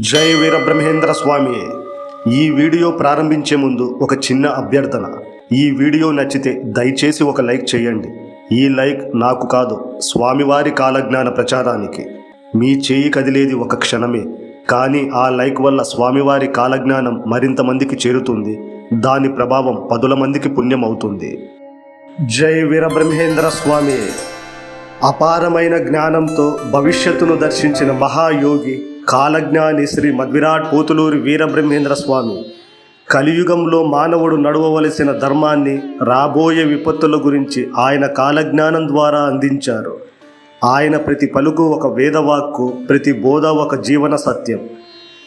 జై వీరబ్రహ్మేంద్ర స్వామి. ఈ వీడియో ప్రారంభించే ముందు ఒక చిన్న అభ్యర్థన. ఈ వీడియో నచ్చితే దయచేసి ఒక లైక్ చేయండి. ఈ లైక్ నాకు కాదు స్వామివారి కాలజ్ఞాన ప్రచారానికి. మీ చేయి కదిలేది ఒక క్షణమే. కానీ ఆ లైక్ వల్ల స్వామివారి కాలజ్ఞానం మరింత మందికి చేరుతుంది. దాని ప్రభావం పదుల మందికి పుణ్యం అవుతుంది జై వీరబ్రహ్మేంద్ర స్వామి. అపారమైన జ్ఞానంతో భవిష్యత్తును దర్శించిన మహాయోగి కాలజ్ఞాని శ్రీ మద్విరాట్ పోతులూరి వీరబ్రహ్మేంద్ర స్వామి. కలియుగంలో మానవుడు నడవవలసిన ధర్మాన్ని రాబోయే విపత్తుల గురించి ఆయన కాలజ్ఞానం ద్వారా అందించారు. ఆయన ప్రతి పలుకు ఒక వేదవాక్కు ప్రతి బోధ ఒక జీవన సత్యం.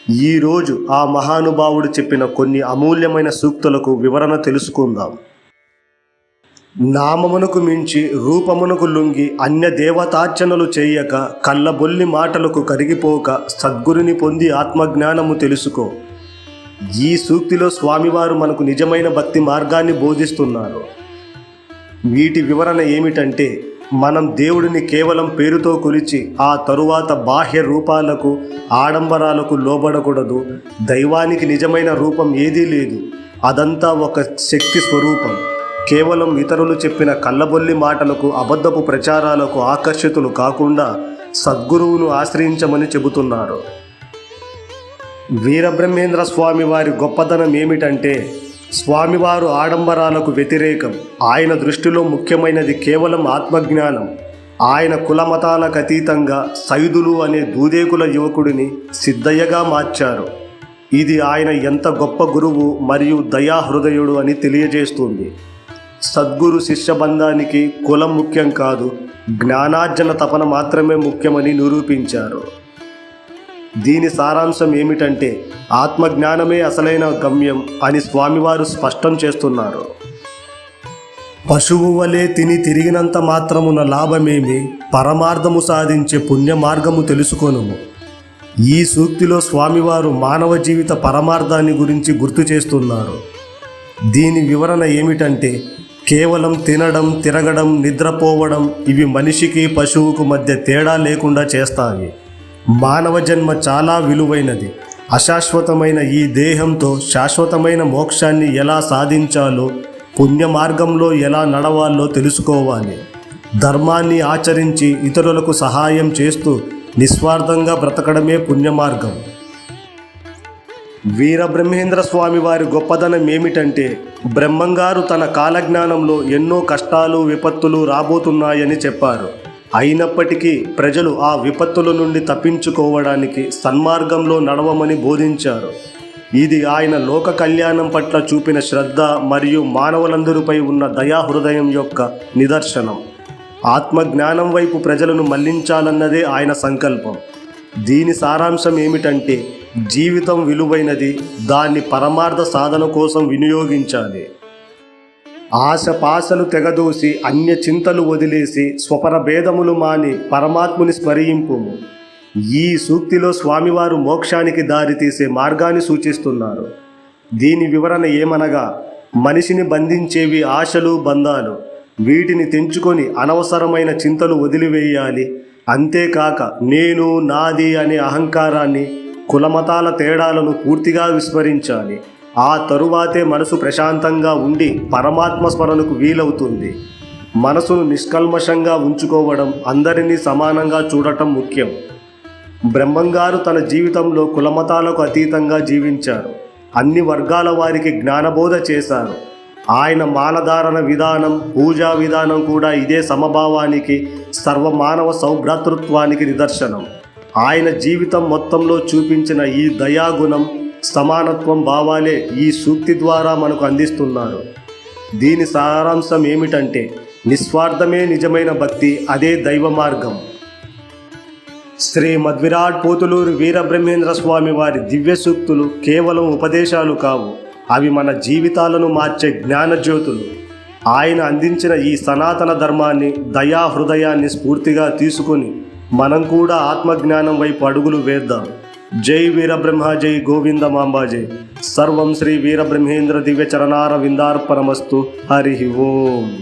ఈరోజు ఆ మహానుభావుడు చెప్పిన కొన్ని అమూల్యమైన సూక్తులకు వివరణ తెలుసుకుందాం. నామమునకు మించి రూపమునకు లుంగి అన్య దేవతార్చనలు చేయక కళ్ళబొల్లి మాటలకు కరిగిపోక సద్గురుని పొంది ఆత్మజ్ఞానము తెలుసుకో. ఈ సూక్తిలో స్వామివారు మనకు నిజమైన భక్తి మార్గాన్ని బోధిస్తున్నారు. వీటి వివరణ ఏమిటంటే మనం దేవుడిని కేవలం పేరుతో కొలిచి ఆ తరువాత బాహ్య రూపాలకు ఆడంబరాలకు లోబడకూడదు. దైవానికి నిజమైన రూపం ఏదీ లేదు. అదంతా ఒక శక్తి స్వరూపం. కేవలం ఇతరులు చెప్పిన కళ్ళబొల్లి మాటలకు అబద్ధపు ప్రచారాలకు ఆకర్షితులు కాకుండా సద్గురువును ఆశ్రయించమని చెబుతున్నారు. వీరబ్రహ్మేంద్ర స్వామి వారి గొప్పతనం ఏమిటంటే స్వామివారు ఆడంబరాలకు వ్యతిరేకం. ఆయన దృష్టిలో ముఖ్యమైనది కేవలం ఆత్మజ్ఞానం. ఆయన కులమతాలకు అతీతంగా సైదులు అనే దూదేకుల యువకుడిని సిద్ధయ్యగా మార్చారు. ఇది ఆయన ఎంత గొప్ప గురువు మరియు దయాహృదయుడు అని తెలియజేస్తుంది. సద్గురు శిష్య బంధానికి కులం ముఖ్యం కాదు జ్ఞానార్జన తపన మాత్రమే ముఖ్యమని నిరూపించారు. దీని సారాంశం ఏమిటంటే ఆత్మజ్ఞానమే అసలైన గమ్యం అని స్వామివారు స్పష్టం చేస్తున్నారు. పశువు వలె తిని తిరిగినంత మాత్రమున లాభమేమి? పరమార్థము సాధించే పుణ్య మార్గము తెలుసుకొనుము. ఈ సూక్తిలో స్వామివారు మానవ జీవిత పరమార్థాన్ని గురించి గుర్తు చేస్తున్నారు. దీని వివరణ ఏమిటంటే కేవలం తినడం తిరగడం నిద్రపోవడం ఇవి మనిషికి పశువుకు మధ్య తేడా లేకుండా చేస్తాయి. మానవ జన్మ చాలా విలువైనది. అశాశ్వతమైన ఈ దేహంతో శాశ్వతమైన మోక్షాన్ని ఎలా సాధించాలో పుణ్య మార్గంలో ఎలా నడవాలో తెలుసుకోవాలి. ధర్మాన్ని ఆచరించి ఇతరులకు సహాయం చేస్తూ నిస్వార్థంగా బ్రతకడమే పుణ్యమార్గం. వీరబ్రహ్మేంద్ర స్వామి వారి గొప్పదనం ఏమిటంటే బ్రహ్మంగారు తన కాలజ్ఞానంలో ఎన్నో కష్టాలు విపత్తులు రాబోతున్నాయని చెప్పారు. అయినప్పటికీ ప్రజలు ఆ విపత్తుల నుండి తప్పించుకోవడానికి సన్మార్గంలో నడవమని బోధించారు. ఇది ఆయన లోక కళ్యాణం పట్ల చూపిన శ్రద్ధ మరియు మానవులందరిపై ఉన్న దయాహృదయం యొక్క నిదర్శనం. ఆత్మజ్ఞానం వైపు ప్రజలను మళ్ళించాలన్నదే ఆయన సంకల్పం. దీని సారాంశం ఏమిటంటే జీవితం విలువైనది దాన్ని పరమార్థ సాధన కోసం వినియోగించాలి. ఆశ పాశలు తెగదూసి అన్య చింతలు వదిలేసి స్వపర భేదములు మాని పరమాత్ముని స్మరింపు. ఈ సూక్తిలో స్వామివారు మోక్షానికి దారితీసే మార్గాన్ని సూచిస్తున్నారు. దీని వివరణ ఏమనగా మనిషిని బంధించేవి ఆశలు బంధాలు. వీటిని తెంచుకొని అనవసరమైన చింతలు వదిలివేయాలి. అంతేకాక నేను నాది అనే అహంకారాన్ని కులమతాల తేడాలను పూర్తిగా విస్మరించాలి. ఆ తరువాతే మనసు ప్రశాంతంగా ఉండి పరమాత్మ స్మరణకు వీలవుతుంది. మనసును నిష్కల్మషంగా ఉంచుకోవడం అందరినీ సమానంగా చూడటం ముఖ్యం. బ్రహ్మంగారు తన జీవితంలో కులమతాలకు అతీతంగా జీవించారు. అన్ని వర్గాల వారికి జ్ఞానబోధ చేశారు. ఆయన మాలధారణ విధానం పూజా విధానం కూడా ఇదే సమభావానికి సర్వమానవ సౌభ్రాతృత్వానికి నిదర్శనం. ఆయన జీవితం మొత్తంలో చూపించిన ఈ దయాగుణం సమానత్వం భావాలే ఈ సూక్తి ద్వారా మనకు అందిస్తున్నారు. దీని సారాంశం ఏమిటంటే నిస్వార్థమే నిజమైన భక్తి అదే దైవ మార్గం. శ్రీ మద్విరాట్ పోతులూరు వీరబ్రహ్మేంద్ర స్వామి వారి దివ్య సూక్తులు కేవలం ఉపదేశాలు కావు అవి మన జీవితాలను మార్చే జ్ఞానజ్యోతులు. ఆయన అందించిన ఈ సనాతన ధర్మాన్ని దయా హృదయాన్ని స్ఫూర్తిగా తీసుకొని మనం కూడా ఆత్మజ్ఞానం వైపు అడుగులు వేద్దాం. జై వీరబ్రహ్మ జై గోవింద మాంబాజై. సర్వం శ్రీ వీరబ్రహ్మేంద్ర దివ్య చరణార విందార్పణమస్తు హరి ఓం.